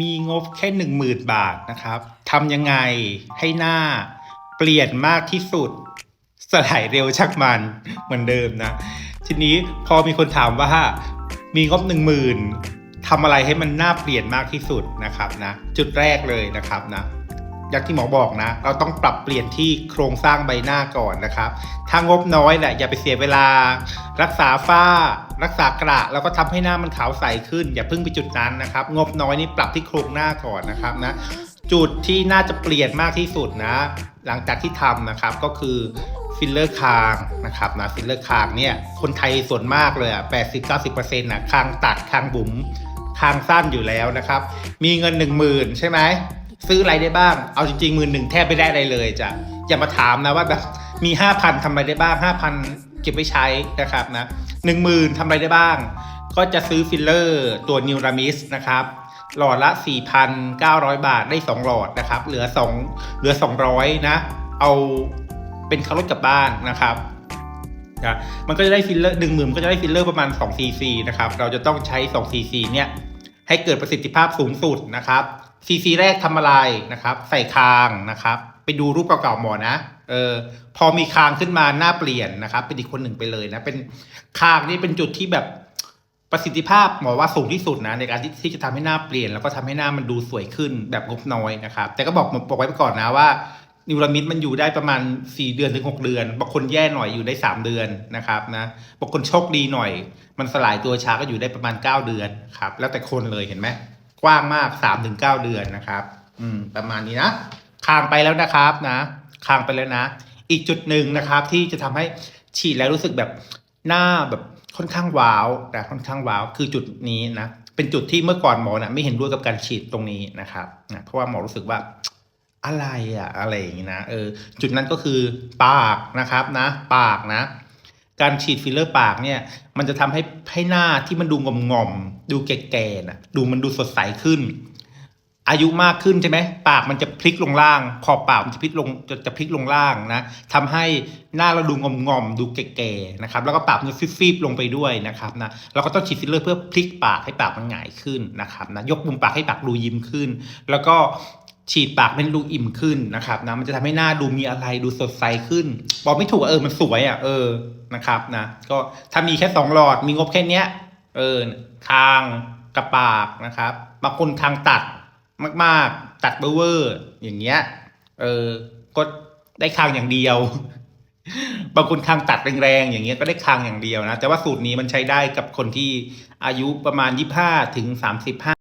มีงบแค่หนึ่งหมื่นบาทนะครับทำยังไงให้หน้าเปลี่ยนมากที่สุด สลายเร็วชักมันเหมือนเดิมนะ ทีนี้พอมีคนถามว่ามีงบหนึ่งหมื่นทำอะไรให้มันน่าเปลี่ยนมากที่สุดนะครับนะ จุดแรกเลยนะครับนะ อย่างที่หมอบอกนะ เราต้องปรับเปลี่ยนที่โครงสร้างใบหน้าก่อนนะครับ ถ้างบน้อยแหละอย่าไปเสียเวลา รักษาฝ้า รักษากระแล้วก็ทำให้หน้ามันขาวใสขึ้น อย่าเพิ่งไปจุดนั้นนะครับ งบน้อยนี่ปรับที่โครงหน้าก่อนนะครับนะ จุดที่น่าจะเปลี่ยนมากที่สุดนะ หลังจากที่ทำนะครับก็คือฟิลเลอร์คางนะครับนะฟิลเลอร์คางเนี่ยคนไทยส่วนมากเลยอะแปดสิบเก้าสิบเปอร์เซ็นต์นะคางตัดคางบุ๋มคางสั้นอยู่แล้วนะครับ มีเงินหนึ่งหมื่นใช่ไหม ซื้ออะไรได้บ้าง เอาจริงๆหมื่นหนึ่งแทบไม่ได้อะไรเลยจ้ะอย่ามาถามนะว่าแบบมีห้าพันทำอะไรได้บ้างห้าพันเก็บไว้ใช้นะครับนะหนึ่งหมื่นทำอะไรได้บ้าง ก็จะซื้อฟิลเลอร์ตัวนิวรามิสนะครับหลอดละ 4,900 บาทได้ 2 หลอดนะครับ เหลือ 2 เหลือ 200 นะ เอาเป็นคารถกลับบ้านนะครับนะมันก็จะได้ฟิลเลอร์หนึ่งหมื่นก็จะได้ฟิลเลอร์ประมาณ2 cc นะครับ เราจะต้องใช้2 cc เนี่ยให้เกิดประสิทธิภาพสูงสุดนะครับ cc แรกทำอะไรนะครับ ใส่คางนะครับ ไปดูรูปเก่าๆหมอนะเออพอมีคางขึ้นมาหน้าเปลี่ยนนะครับเป็นอีกคนหนึ่งไปเลยนะเป็นคางนี่เป็นจุดที่แบบประสิทธิภาพหมอว่าสูงที่สุดนะในการที่ที่จะทำให้หน้าเปลี่ยน แล้วก็ทำให้หน้ามันดูสวยขึ้นแบบงบน้อยนะครับ แต่ก็บอกบอกไว้ก่อนนะว่านิวรามิดมันอยู่ได้ประมาณ 4 เดือนถึง 6 เดือนบางคนแย่หน่อยอยู่ได้ 3 เดือนนะครับนะบางคนโชคดีหน่อย มันสลายตัวช้าก็อยู่ได้ประมาณ 9 เดือนครับแล้วแต่คนเลยเห็นไหม กว้างมาก3ถึง9เดือนนะครับ อืม ประมาณนี้นะคางไปแล้วนะครับนะคางไปแล้วนะ อีกจุดหนึ่งนะครับ ที่จะทำให้ฉีดแล้วรู้สึกแบบหน้าแบบค่อนข้างว้าวนะค่อนข้างว้าวคือจุดนี้นะเป็นจุดที่เมื่อก่อนหมอนะไม่เห็นด้วยกับการฉีดตรงนี้นะครับนะเพราะว่าหมอรู้สึกว่าอะไรอะอะไรอย่างนี้นะเออจุดนั้นก็คือปากนะครับนะ ปากนะ การฉีดฟิลเลอร์ปากเนี่ย มันจะทำให้ให้หน้าที่มันดูงอมงอมดูแก่ๆนะดูมันดูสดใสขึ้น อายุมากขึ้นใช่ไหมปากมันจะพลิกลงล่าง ขอบปากมันจะพลิกลงจะจะพลิกลงล่างนะทำให้หน้าเราดูงอมงอมดูแก่ๆนะครับ แล้วก็ปากมันจะฟีบๆลงไปด้วยนะครับนะเราก็ต้องฉีดฟิลเลอร์เพื่อพลิกปากให้ปากมันหงายขึ้นนะครับนะยกมุมปากให้ปากดูยิ้มขึ้น แล้วก็ ฉีดปากเป็นดูอิ่มขึ้นนะครับนะมันจะทำให้หน้าดูมีอะไรดูสดใสขึ้น บอกไม่ถูกเออมันสวยอะเออนะครับนะก็ถ้ามีแค่สองหลอดมีงบแค่เนี้ยเออคางกับปากนะครับบางคนคางตัดมาก ๆ ตัดเบอร์เวออย่างเงี้ยเออก็ได้คางอย่างเดียว บางคนคางตัดแรงๆอย่างเงี้ยก็ได้คางอย่างเดียวนะแต่ว่าสูตรนี้มันใช้ได้กับคนที่อายุประมาณ25ถึง35